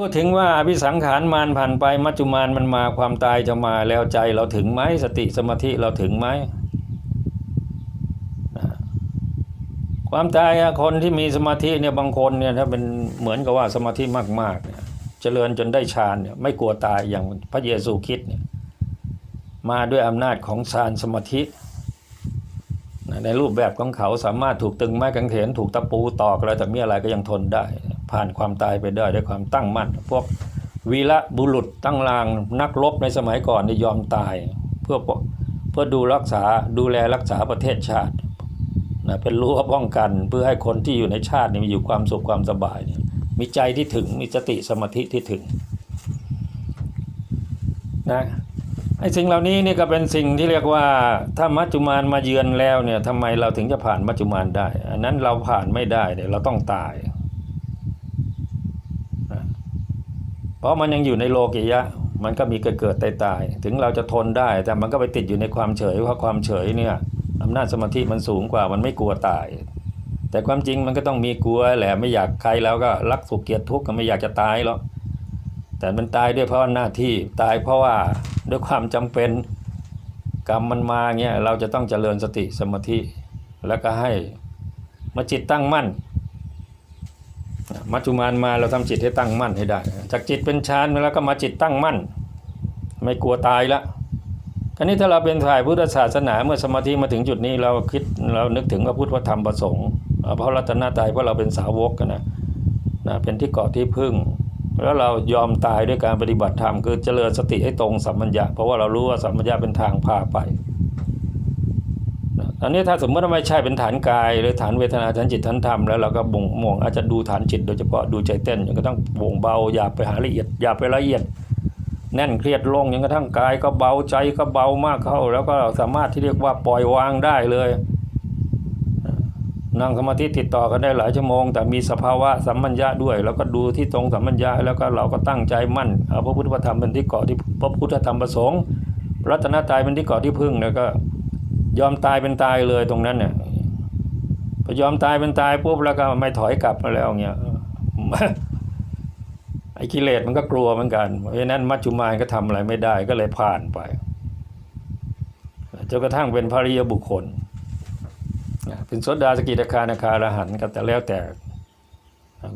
พูดถึงว่าอภิสังขารมานผ่านไป มัจจุมานมันมาความตายจะมาแล้วใจเราถึงไหมสติสมาธิเราถึงไหมความตายคนที่มีสมาธิเนี่ยบางคนเนี่ยถ้าเป็นเหมือนกับว่าสมาธิมากๆเนี่ยเจริญจนได้ฌานเนี่ยไม่กลัวตายอย่างพระเยซูคริดเนี่ยมาด้วยอำนาจของฌานสมาธิ ในรูปแบบของเขาสามารถถูกตึงไม้กางเขนถูกตะปูตอกอะไรแต่มีอะไรก็ยังทนได้ ผ่านความตายไปได้ด้วยความตั้งมั่น พวกวีระบุรุษตั้งรางนักรบในสมัยก่อนนี่ยอมตาย เพื่อเพื่อดูรักษาดูแลรักษาประเทศชาตินะเป็นรั้วป้องกันเพื่อให้คนที่อยู่ในชาตินี่มีอยู่ความสุขความสบายเนี่ยมีใจที่ถึงมีสติสมาธิที่ถึงนะไอ้สิ่งเหล่านี้นี่ก็เป็นสิ่งที่เรียกว่าถ้ามัจจุมานมาเยือนแล้วเนี่ยทำไมเราถึงจะผ่านมัจจุมานได้ อันนั้นเราผ่านไม่ได้เดี๋ยวเราต้องตาย เพราะมันยังอยู่ในโลกิยะ มันก็มีเกิดเกิดตายตายถึงเราจะทนได้ แต่มันก็ไปติดอยู่ในความเฉยเพราะความเฉยเนี่ยอำนาจสมาธิมันสูงกว่ามันไม่กลัวตาย แต่ความจริงมันก็ต้องมีกลัวแหละไม่อยากใครแล้วก็รักสุขเกียดทุกข์ก็ไม่อยากจะตายหรอกแต่มันตายด้วยเพราะหน้าที่ตายเพราะว่าด้วยความจำเป็นกรรมมันมาเงี้ยเราจะต้องเจริญสติสมาธิ แล้วก็ให้มาจิตตั้งมั่น มัจจุมานมาเราทำจิตให้ตั้งมั่นให้ได้ จากจิตเป็นฌานแล้วก็มาจิตตั้งมั่น ไม่กลัวตายละคราวนี้ถ้าเราเป็นฝ่ายพุทธศาสนาเมื่อสมาธิมาถึงจุดนี้เราคิดเรานึกถึงพระพุทธธรรมประสงค์เพราะรัตนตรัยเพราะเราเป็นสาวกกันนะนะเป็นที่เกาะที่พึ่ง แล้วเรายอมตายด้วยการปฏิบัติธรรมคือเจริญสติให้ตรงสัมมัญญะเพราะว่าเรารู้ว่าสัมมัญญะเป็นทางพาไป อันนี้ถ้าสมมติว่าไม่ใช่เป็นฐานกายหรือฐานเวทนาฐานจิตฐานธรรมแล้วเราก็บ่งมองอาจจะดูฐานจิตโดยเฉพาะดูใจเต้นจนกระทั่งบ่งเบาอย่าไปหาละเอียดอย่าไปละเอียด แน่นเครียดลงจนกระทั่งกายก็เบาใจก็เบามากเข้า แล้วก็สามารถที่เรียกว่าปล่อยวางได้เลยนั่งสมาธิติดต่อกันได้หลายชั่วโมง แต่มีสภาวะสัมมัญญะด้วย แล้วก็ดูที่ตรงสัมมัญญะแล้วก็เราก็ตั้งใจมั่นเอาพระพุทธธรรมเป็นที่เกาะที่พระพุทธธรรมประสงค์รัตนตรัยเป็นที่เกาะที่พึ่งแล้วก็ ยอมตายเป็นตายเลยตรงนั้นเนี่ยพอยอมตายเป็นตายปุ๊บแล้วก็ไม่ถอยกลับมาแล้วเงี้ยไอ้กิเลสมันก็กลัวเหมือนกันเพราะฉะนั้นมัจจุมานก็ทำอะไรไม่ได้ก็เลยผ่านไปจนกระทั่งเป็นพระริยบุคคล เป็นสดาสกิทาคานาคารหันก็แต่แล้วแต่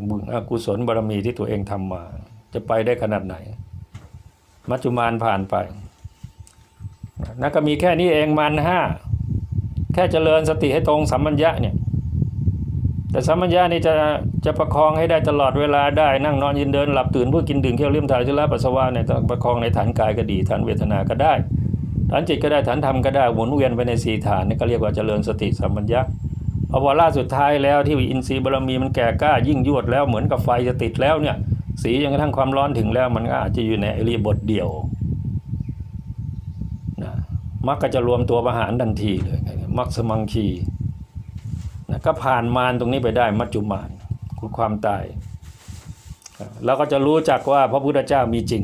บุญอกุศลบารมีที่ตัวเองทำมา จะไปได้ขนาดไหน มัจจุมานผ่านไปนั่นก็มีแค่นี้เองมันห้า แค่เจริญสติให้ตรงสัมมัญญะเนี่ยแต่สัมมัญญะนี่จะจะประคองให้ได้ตลอดเวลาได้นั่งนอนยืนเดินหลับตื่นเพูดกินดื่มเที่ยวเลี้ยมถ่ายชุระปัสสาวะเนี่ยต้องประคองในฐานกายก็ดีฐานเวทนาก็ได้ ฐานจิตก็ได้ฐานธรรมก็ได้หมุนเวียนไปในสี่ฐานนี่ก็เรียกว่าเจริญสติสัมมัญญะพอวาระสุดท้ายแล้วที่อินทรีย์บารมีมันแก่กล้ายิ่งยวดแล้วเหมือนกับไฟจะติดแล้วเนี่ยสีจนกระทั่งความร้อนถึงแล้วมันก็อาจจะอยู่ในอริบทเดียวนะมักก็จะรวมตัวประหารทันทีเลย มัคสมังคีนะก็ผ่านมารตรงนี้ไปได้มัจจุมานคือความตายเราก็จะรู้จักว่าพระพุทธเจ้ามีจริง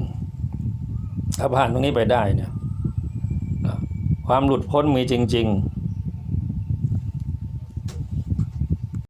ถ้าผ่านตรงนี้ไปได้เนี่ยความหลุดพ้นมีจริง ๆ